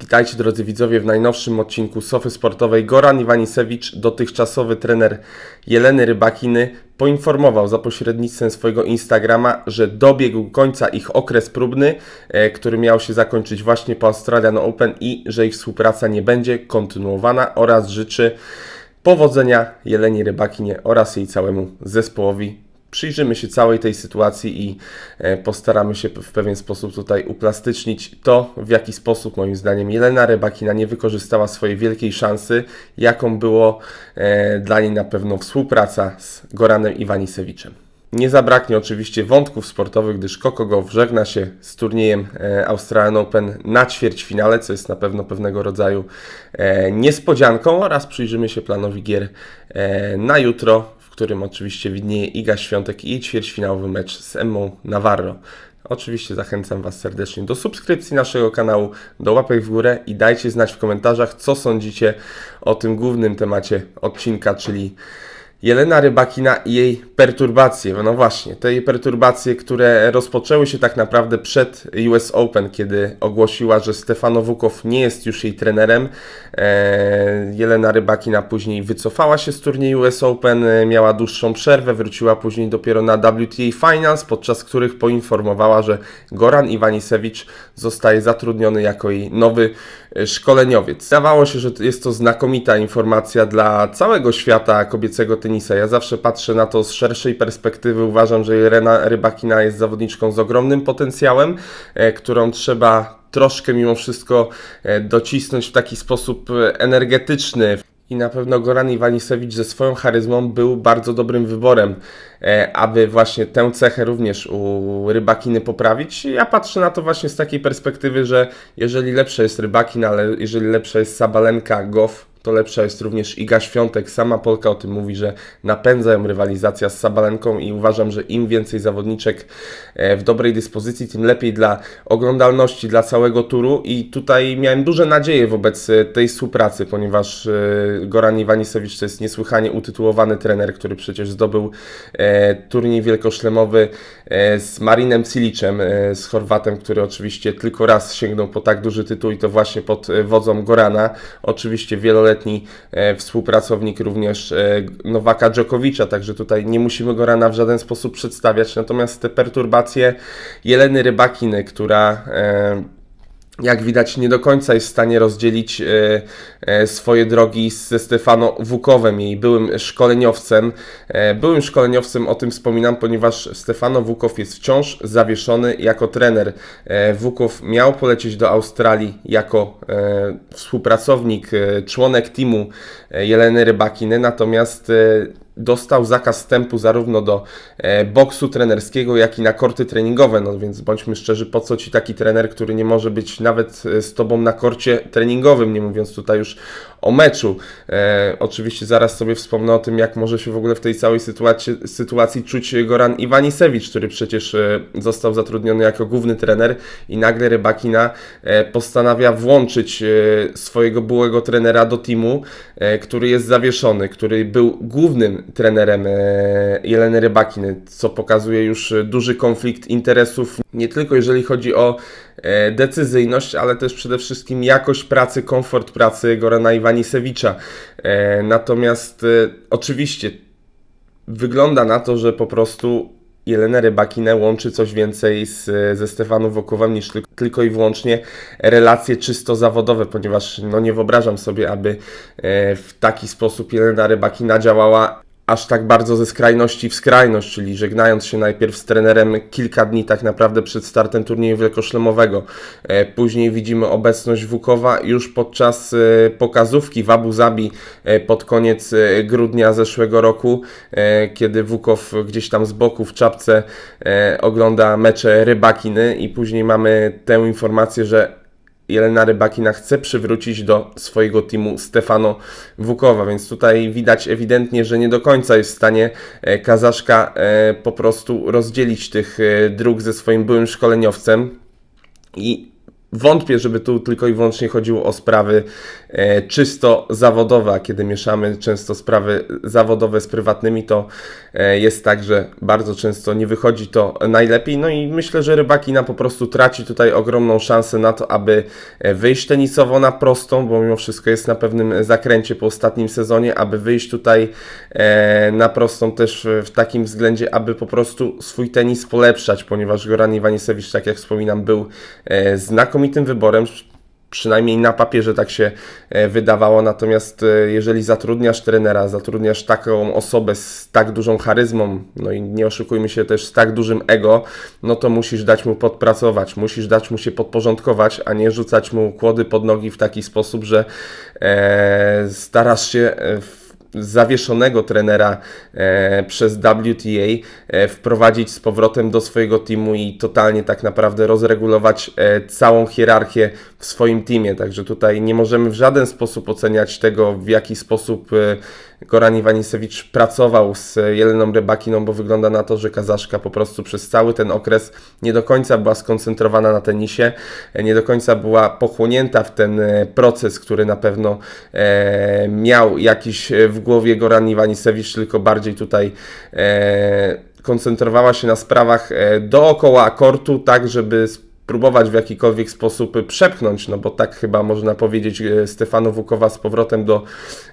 Witajcie drodzy widzowie w najnowszym odcinku Sofy Sportowej. Goran Iwanisewicz, dotychczasowy trener Jeleny Rybakiny, poinformował za pośrednictwem swojego Instagrama, że dobiegł końca ich okres próbny, e, który miał się zakończyć właśnie po Australian Open i że ich współpraca nie będzie kontynuowana oraz życzy powodzenia Jeleni Rybakinie oraz jej całemu zespołowi przyjrzymy się całej tej sytuacji i e, postaramy się w pewien sposób tutaj uplastycznić to, w jaki sposób moim zdaniem Jelena Rybakina nie wykorzystała swojej wielkiej szansy, jaką było e, dla niej na pewno współpraca z Goranem Iwanisewiczem. Nie zabraknie oczywiście wątków sportowych, gdyż Kokogow żegna się z turniejem e, Australian Open na ćwierćfinale, co jest na pewno pewnego rodzaju niespodzianką oraz przyjrzymy się planowi gier na jutro, którym oczywiście widnieje Iga Świątek i ćwierćfinałowy mecz z Emmą Navarro. Oczywiście zachęcam Was serdecznie do subskrypcji naszego kanału, do łapek w górę i dajcie znać w komentarzach, co sądzicie o tym głównym temacie odcinka, czyli Jelena Rybakina i jej perturbacje. No właśnie, te jej perturbacje, które rozpoczęły się tak naprawdę przed US Open, kiedy ogłosiła, że Stefano Wukow nie jest już jej trenerem. E, Jelena Rybakina później wycofała się z turnieju US Open, e, miała dłuższą przerwę, wróciła później dopiero na WTA Finals, podczas których poinformowała, że Goran Iwanisewicz zostaje zatrudniony jako jej nowy e, szkoleniowiec. Zdawało się, że jest to znakomita informacja dla całego świata kobiecego tenisa. Ja zawsze patrzę na to z szerszej perspektywy. Uważam, że Jelena Rybakina jest zawodniczką z ogromnym potencjałem, e, którą trzeba troszkę mimo wszystko e, docisnąć w taki sposób e, energetyczny. I na pewno Goran Iwanisewicz ze swoją charyzmą był bardzo dobrym wyborem, aby właśnie tę cechę również u Rybakiny poprawić. Ja patrzę na to właśnie z takiej perspektywy, że jeżeli lepsza jest Rybakin, ale jeżeli lepsza jest Sabalenka, Goff, to lepsza jest również Iga Świątek. Sama Polka o tym mówi, że napędza ją rywalizacja z Sabalenką i uważam, że im więcej zawodniczek e, w dobrej dyspozycji, tym lepiej dla oglądalności, dla całego turu i tutaj miałem duże nadzieje wobec e, tej współpracy, ponieważ e, Goran Iwanisewicz to jest niesłychanie utytułowany trener, który przecież zdobył turniej wielkoszlemowy z Marinem Ciliczem, z Chorwatem, który oczywiście tylko raz sięgnął po tak duży tytuł i to właśnie pod wodzą Gorana. Oczywiście wieloletni e, współpracownik również e, Nowaka Dżokowicza, także tutaj nie musimy go rana w żaden sposób przedstawiać. Natomiast te perturbacje Jeleny Rybakiny, która e, jak widać, nie do końca jest w stanie rozdzielić e, e, swoje drogi ze Stefano Wukowem, jej byłym szkoleniowcem. E, byłym szkoleniowcem o tym wspominam, ponieważ Stefano Wukow jest wciąż zawieszony jako trener. Wukow miał polecieć do Australii jako współpracownik, członek teamu Jeleny Rybakiny, natomiast dostał zakaz wstępu zarówno do e, boksu trenerskiego, jak i na korty treningowe. No więc bądźmy szczerzy, po co ci taki trener, który nie może być nawet e, z tobą na korcie treningowym, nie mówiąc tutaj już o meczu. E, oczywiście zaraz sobie wspomnę o tym, jak może się w ogóle w tej całej sytuacji, sytuacji czuć Goran Iwanisewicz, który przecież e, został zatrudniony jako główny trener i nagle Rybakina postanawia włączyć swojego byłego trenera do teamu, który jest zawieszony, który był głównym trenerem e, Jeleny Rybakiny, co pokazuje już e, duży konflikt interesów, nie tylko jeżeli chodzi o e, decyzyjność, ale też przede wszystkim jakość pracy, komfort pracy Gorana Iwanisewicza. Natomiast oczywiście wygląda na to, że po prostu Jelenę Rybakinę łączy coś więcej z, ze Stefaną Wokowem niż tylko, tylko i wyłącznie relacje czysto zawodowe, ponieważ no nie wyobrażam sobie, aby w taki sposób Jelena Rybakina działała aż tak bardzo ze skrajności w skrajność, czyli żegnając się najpierw z trenerem kilka dni tak naprawdę przed startem turnieju wielkoszlemowego. E, Później widzimy obecność Wukowa już podczas e, pokazówki w Abu Zabi e, pod koniec grudnia zeszłego roku, kiedy Wukow gdzieś tam z boku w czapce ogląda mecze Rybakiny i później mamy tę informację, że Jelena Rybakina chce przywrócić do swojego teamu Stefano Wukowa, więc tutaj widać ewidentnie, że nie do końca jest w stanie e, Kazaszka e, po prostu rozdzielić tych e, dróg ze swoim byłym szkoleniowcem. I wątpię, żeby tu tylko i wyłącznie chodziło o sprawy e, czysto zawodowe, a kiedy mieszamy często sprawy zawodowe z prywatnymi, to e, jest tak, że bardzo często nie wychodzi to najlepiej. No i myślę, że Rybakina po prostu traci tutaj ogromną szansę na to, aby e, wyjść tenisowo na prostą, bo mimo wszystko jest na pewnym zakręcie po ostatnim sezonie, aby wyjść tutaj e, na prostą też w takim względzie, aby po prostu swój tenis polepszać, ponieważ Goran Iwanisewicz, tak jak wspominam, był e, znakomitym wyborem. Przynajmniej na papierze tak się e, wydawało, natomiast e, jeżeli zatrudniasz trenera, zatrudniasz taką osobę z tak dużą charyzmą, no i nie oszukujmy się też z tak dużym ego, no to musisz dać mu podpracować, musisz dać mu się podporządkować, a nie rzucać mu kłody pod nogi w taki sposób, że e, starasz się e, w zawieszonego trenera e, przez WTA e, wprowadzić z powrotem do swojego teamu i totalnie tak naprawdę rozregulować e, całą hierarchię w swoim teamie. Także tutaj nie możemy w żaden sposób oceniać tego, w jaki sposób Goran Iwanisewicz pracował z Jeleną Rybakiną, bo wygląda na to, że Kazaszka po prostu przez cały ten okres nie do końca była skoncentrowana na tenisie, nie do końca była pochłonięta w ten e, proces, który na pewno e, miał jakiś e, w głowie Goran Iwanisewicz, tylko bardziej tutaj e, koncentrowała się na sprawach e, dookoła kortu, tak żeby próbować w jakikolwiek sposób przepchnąć, no bo tak chyba można powiedzieć e, Stefano Wukowa z powrotem do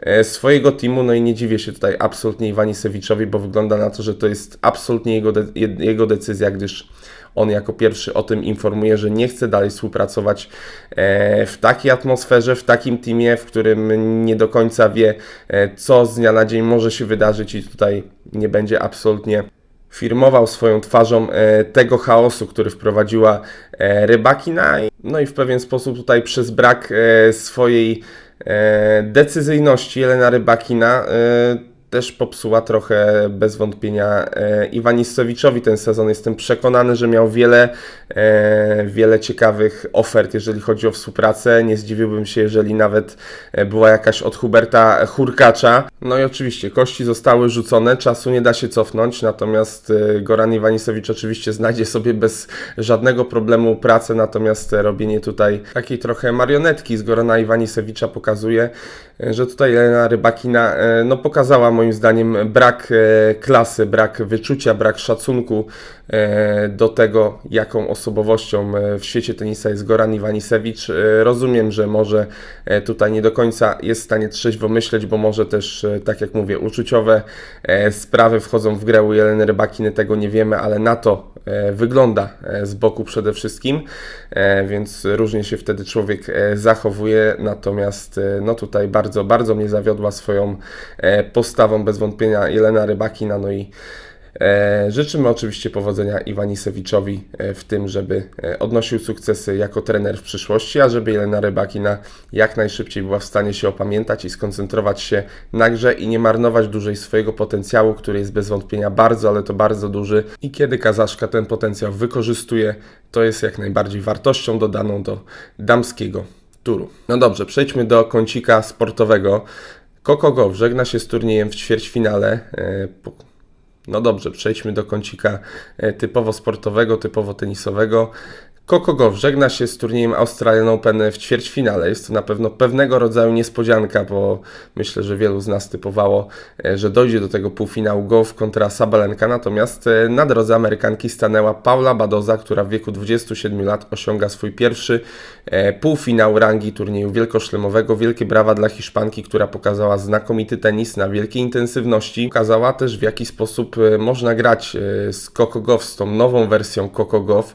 e, swojego teamu, no i nie dziwię się tutaj absolutnie Iwanisewiczowi, bo wygląda na to, że to jest absolutnie jego, de jego decyzja, gdyż on jako pierwszy o tym informuje, że nie chce dalej współpracować e, w takiej atmosferze, w takim teamie, w którym nie do końca wie, co z dnia na dzień może się wydarzyć i tutaj nie będzie absolutnie firmował swoją twarzą e, tego chaosu, który wprowadziła e, Rybakina. No i w pewien sposób tutaj przez brak e, swojej decyzyjności Jelena Rybakina też popsuła trochę bez wątpienia Iwanisowiczowi ten sezon. Jestem przekonany, że miał wiele, wiele ciekawych ofert, jeżeli chodzi o współpracę. Nie zdziwiłbym się, jeżeli nawet była jakaś od Huberta Hurkacza. No i oczywiście kości zostały rzucone, czasu nie da się cofnąć, natomiast Goran Iwanisowicz oczywiście znajdzie sobie bez żadnego problemu pracę, natomiast robienie tutaj takiej trochę marionetki z Gorana Iwanisewicza pokazuje, że tutaj Elena Rybakina no, pokazała moim zdaniem brak e, klasy, brak wyczucia, brak szacunku e, do tego, jaką osobowością e, w świecie tenisa jest Goran Iwanisewicz. Rozumiem, że może tutaj nie do końca jest w stanie trzeźwo myśleć, bo może też, tak jak mówię, uczuciowe sprawy wchodzą w grę u Jeleny Rybakiny, tego nie wiemy, ale na to wygląda z boku przede wszystkim, więc różnie się wtedy człowiek zachowuje, natomiast no tutaj bardzo, bardzo mnie zawiodła swoją postawą bez wątpienia Jelena Rybakina, no i e, życzymy oczywiście powodzenia Iwanisewiczowi e, w tym, żeby e, odnosił sukcesy jako trener w przyszłości, a żeby Jelena Rybakina jak najszybciej była w stanie się opamiętać i skoncentrować się na grze i nie marnować dłużej swojego potencjału, który jest bez wątpienia bardzo, ale to bardzo duży i kiedy Kazaszka ten potencjał wykorzystuje, to jest jak najbardziej wartością dodaną do damskiego turu. No dobrze, przejdźmy do kącika sportowego. Koko Golf żegna się z turniejem w ćwierćfinale. No dobrze, przejdźmy do kącika e, typowo sportowego, typowo tenisowego. Coco Gauff żegna się z turniejem Australian Open w ćwierćfinale. Jest to na pewno pewnego rodzaju niespodzianka, bo myślę, że wielu z nas typowało, e, że dojdzie do tego półfinału Gauff kontra Sabalenka. Natomiast e, na drodze Amerykanki stanęła Paula Badoza, która w wieku 27 lat osiąga swój pierwszy e, półfinał rangi turnieju wielkoszlemowego. Wielkie brawa dla Hiszpanki, która pokazała znakomity tenis na wielkiej intensywności. Pokazała też w jaki sposób można grać z Coco Gauff, z tą nową wersją Coco Gauff,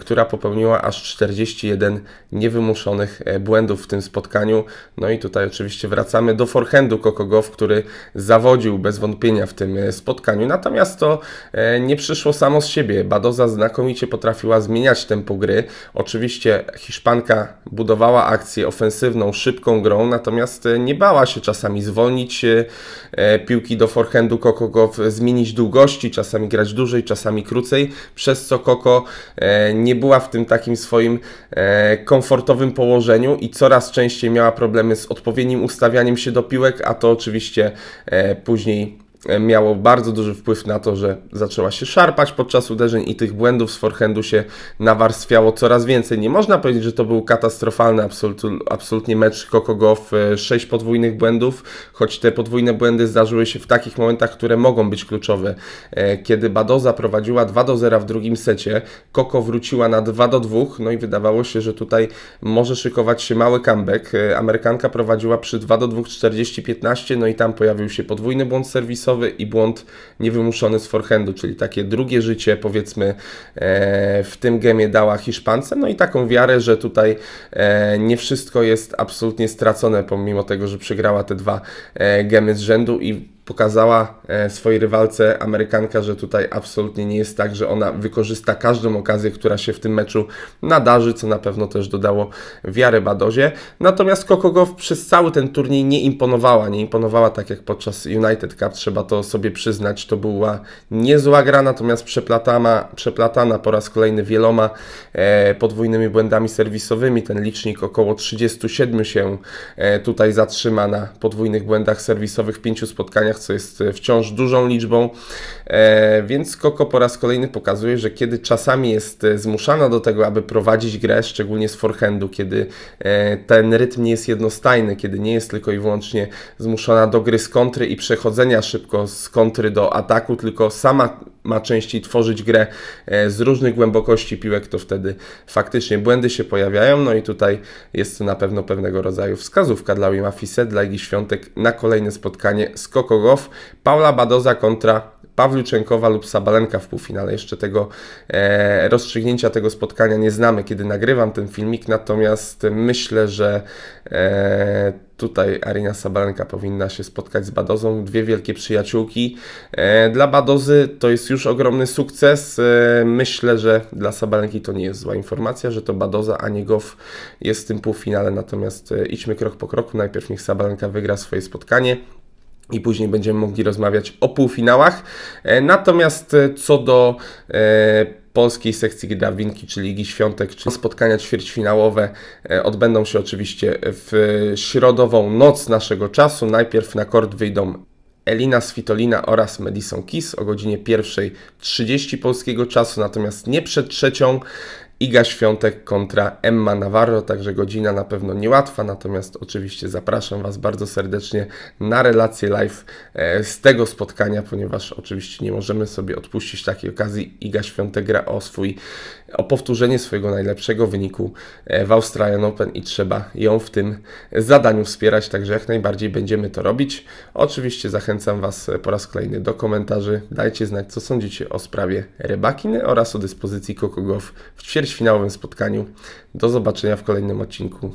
która popełniła popełniła aż 41 niewymuszonych e, błędów w tym spotkaniu. No i tutaj oczywiście wracamy do forehandu Kokogow, który zawodził bez wątpienia w tym e, spotkaniu. Natomiast to e, nie przyszło samo z siebie. Badoza znakomicie potrafiła zmieniać tempo gry. Oczywiście Hiszpanka budowała akcję ofensywną, szybką grą, natomiast nie bała się czasami zwolnić piłki do forehandu Kokogow, zmienić długości, czasami grać dłużej, czasami krócej, przez co Koko nie była w tym takim swoim e, komfortowym położeniu i coraz częściej miała problemy z odpowiednim ustawianiem się do piłek, a to oczywiście e, później miało bardzo duży wpływ na to, że zaczęła się szarpać podczas uderzeń i tych błędów z forehandu się nawarstwiało coraz więcej. Nie można powiedzieć, że to był katastrofalny absolut, absolutnie mecz Coco Gauff, 6 podwójnych błędów, choć te podwójne błędy zdarzyły się w takich momentach, które mogą być kluczowe. E, Kiedy Badoza prowadziła 2 do 0 w drugim secie, Coco wróciła na 2 do 2, no i wydawało się, że tutaj może szykować się mały comeback. E, Amerykanka prowadziła przy 2 do 2 40-15, no i tam pojawił się podwójny błąd serwisowy i błąd niewymuszony z forehandu, czyli takie drugie życie powiedzmy e, w tym gemie dała Hiszpance, no i taką wiarę, że tutaj e, nie wszystko jest absolutnie stracone, pomimo tego, że przegrała te dwa e, gemy z rzędu i pokazała e, swojej rywalce Amerykanka, że tutaj absolutnie nie jest tak, że ona wykorzysta każdą okazję, która się w tym meczu nadarzy, co na pewno też dodało wiary Badozie. Natomiast Gauff przez cały ten turniej nie imponowała, nie imponowała tak jak podczas United Cup, trzeba to sobie przyznać, to była niezła gra, natomiast przeplatana, przeplatana po raz kolejny wieloma e, podwójnymi błędami serwisowymi, ten licznik około 37 się e, tutaj zatrzyma na podwójnych błędach serwisowych w pięciu spotkaniach, co jest e, wciąż dużą liczbą, e, więc Koko po raz kolejny pokazuje, że kiedy czasami jest e, zmuszana do tego, aby prowadzić grę, szczególnie z forehandu, kiedy ten rytm nie jest jednostajny, kiedy nie jest tylko i wyłącznie zmuszona do gry z kontry i przechodzenia szybko z kontry do ataku, tylko sama ma częściej tworzyć grę z różnych głębokości piłek, to wtedy faktycznie błędy się pojawiają. No i tutaj jest to na pewno pewnego rodzaju wskazówka dla Wima Fise, dla Igi Świątek na kolejne spotkanie z Coco Paula Badoza kontra Pawliuczenkowa lub Sabalenka w półfinale. Jeszcze tego e, rozstrzygnięcia tego spotkania nie znamy, kiedy nagrywam ten filmik, natomiast myślę, że e, tutaj Arina Sabalenka powinna się spotkać z Badozą. Dwie wielkie przyjaciółki. E, dla Badozy to jest już ogromny sukces. E, myślę, że dla Sabalenki to nie jest zła informacja, że to Badoza, a nie Goff jest w tym półfinale. Natomiast e, idźmy krok po kroku. Najpierw niech Sabalenka wygra swoje spotkanie i później będziemy mogli rozmawiać o półfinałach. E, Natomiast e, co do e, polskiej sekcji drabinki, czyli Ligi Świątek, czy spotkania ćwierćfinałowe odbędą się oczywiście w środową noc naszego czasu. Najpierw na kort wyjdą Elina Svitolina oraz Madison Keys o godzinie 1.30 polskiego czasu, natomiast nie przed trzecią. Iga Świątek kontra Emma Navarro, także godzina na pewno niełatwa, natomiast oczywiście zapraszam Was bardzo serdecznie na relację live e, z tego spotkania, ponieważ oczywiście nie możemy sobie odpuścić takiej okazji. Iga Świątek gra o swój, o powtórzenie swojego najlepszego wyniku e, w Australian Open i trzeba ją w tym zadaniu wspierać, także jak najbardziej będziemy to robić. Oczywiście zachęcam Was po raz kolejny do komentarzy. Dajcie znać, co sądzicie o sprawie Rybakiny oraz o dyspozycji Gauff w ćwierćfinałowym spotkaniu. Do zobaczenia w kolejnym odcinku.